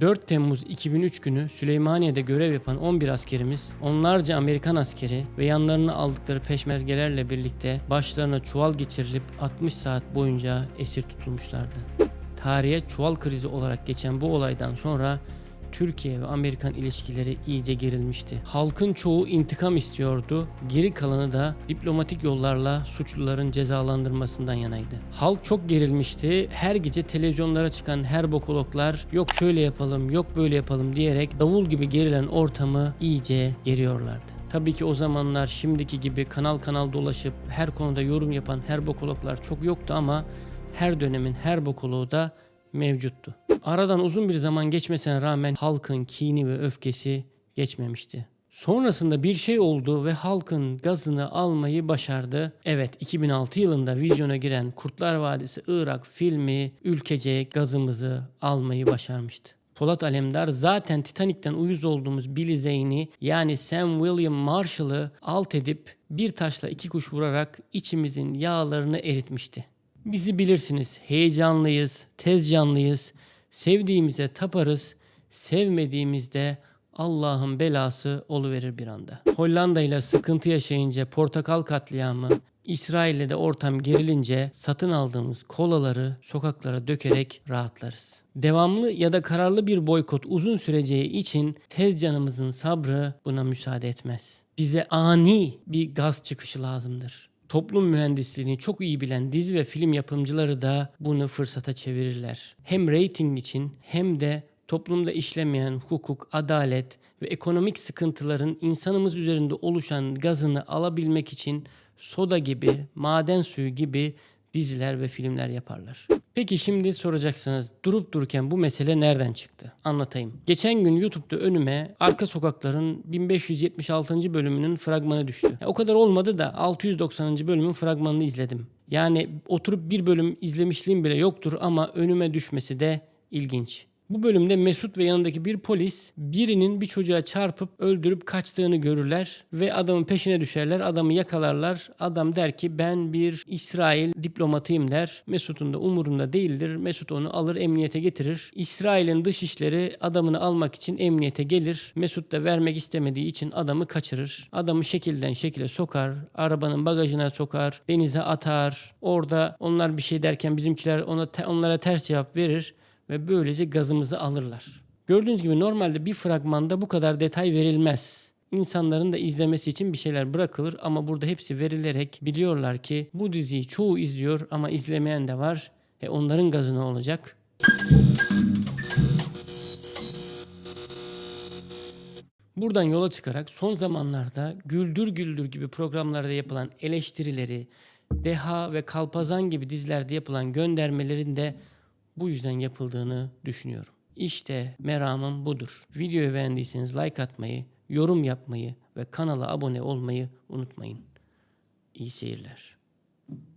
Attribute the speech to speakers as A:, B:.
A: 4 Temmuz 2003 günü Süleymaniye'de görev yapan 11 askerimiz, onlarca Amerikan askeri ve yanlarına aldıkları peşmergelerle birlikte başlarına çuval geçirilip 60 saat boyunca esir tutulmuşlardı. Tarihe çuval krizi olarak geçen bu olaydan sonra Türkiye ve Amerikan ilişkileri iyice gerilmişti. Halkın çoğu intikam istiyordu, geri kalanı da diplomatik yollarla suçluların cezalandırmasından yanaydı. Halk çok gerilmişti. Her gece televizyonlara çıkan her bokologlar yok şöyle yapalım, yok böyle yapalım diyerek davul gibi gerilen ortamı iyice geriyorlardı. Tabii ki o zamanlar şimdiki gibi kanal kanal dolaşıp her konuda yorum yapan her bokologlar çok yoktu ama her dönemin her bokoloğu da mevcuttu. Aradan uzun bir zaman geçmesine rağmen halkın kini ve öfkesi geçmemişti. Sonrasında bir şey oldu ve halkın gazını almayı başardı. Evet 2006 yılında vizyona giren Kurtlar Vadisi Irak filmi ülkece gazımızı almayı başarmıştı. Polat Alemdar zaten Titanic'ten uyuz olduğumuz Billy Zane'i yani Sam William Marshall'ı alt edip bir taşla iki kuş vurarak içimizin yağlarını eritmişti. Bizi bilirsiniz. Heyecanlıyız, tez canlıyız. Sevdiğimize taparız. Sevmediğimizde Allah'ın belası oluverir bir anda. Hollanda ile sıkıntı yaşayınca portakal katliamı, İsrail'le de ortam gerilince satın aldığımız kolaları sokaklara dökerek rahatlarız. Devamlı ya da kararlı bir boykot uzun süreceği için tez canımızın sabrı buna müsaade etmez. Bize ani bir gaz çıkışı lazımdır. Toplum mühendisliğini çok iyi bilen dizi ve film yapımcıları da bunu fırsata çevirirler. Hem reyting için hem de toplumda işlemeyen hukuk, adalet ve ekonomik sıkıntıların insanımız üzerinde oluşan gazını alabilmek için soda gibi, maden suyu gibi diziler ve filmler yaparlar. Peki şimdi soracaksınız durup dururken bu mesele nereden çıktı? Anlatayım. Geçen gün YouTube'da önüme Arka Sokakların 1576. bölümünün fragmanı düştü. O kadar olmadı da 690. bölümün fragmanını izledim. Yani oturup bir bölüm izlemişliğim bile yoktur ama önüme düşmesi de ilginç. Bu bölümde Mesut ve yanındaki bir polis birinin bir çocuğa çarpıp öldürüp kaçtığını görürler ve adamın peşine düşerler. Adamı yakalarlar. Adam der ki ben bir İsrail diplomatıyım der. Mesut'un da umurunda değildir. Mesut onu alır emniyete getirir. İsrail'in dışişleri adamını almak için emniyete gelir. Mesut da vermek istemediği için adamı kaçırır. Adamı şekilden şekile sokar. Arabanın bagajına sokar. Denize atar. Orada onlar bir şey derken bizimkiler ona onlara ters cevap verir ve böylece gazımızı alırlar. Gördüğünüz gibi normalde bir fragmanda bu kadar detay verilmez. İnsanların da izlemesi için bir şeyler bırakılır ama burada hepsi verilerek biliyorlar ki bu diziyi çoğu izliyor ama izlemeyen de var. E onların gazı ne olacak? Buradan yola çıkarak son zamanlarda Güldür Güldür gibi programlarda yapılan eleştirileri, Deha ve Kalpazan gibi dizilerde yapılan göndermelerin de bu yüzden yapıldığını düşünüyorum. İşte meramım budur. Videoyu beğendiyseniz like atmayı, yorum yapmayı ve kanala abone olmayı unutmayın. İyi seyirler.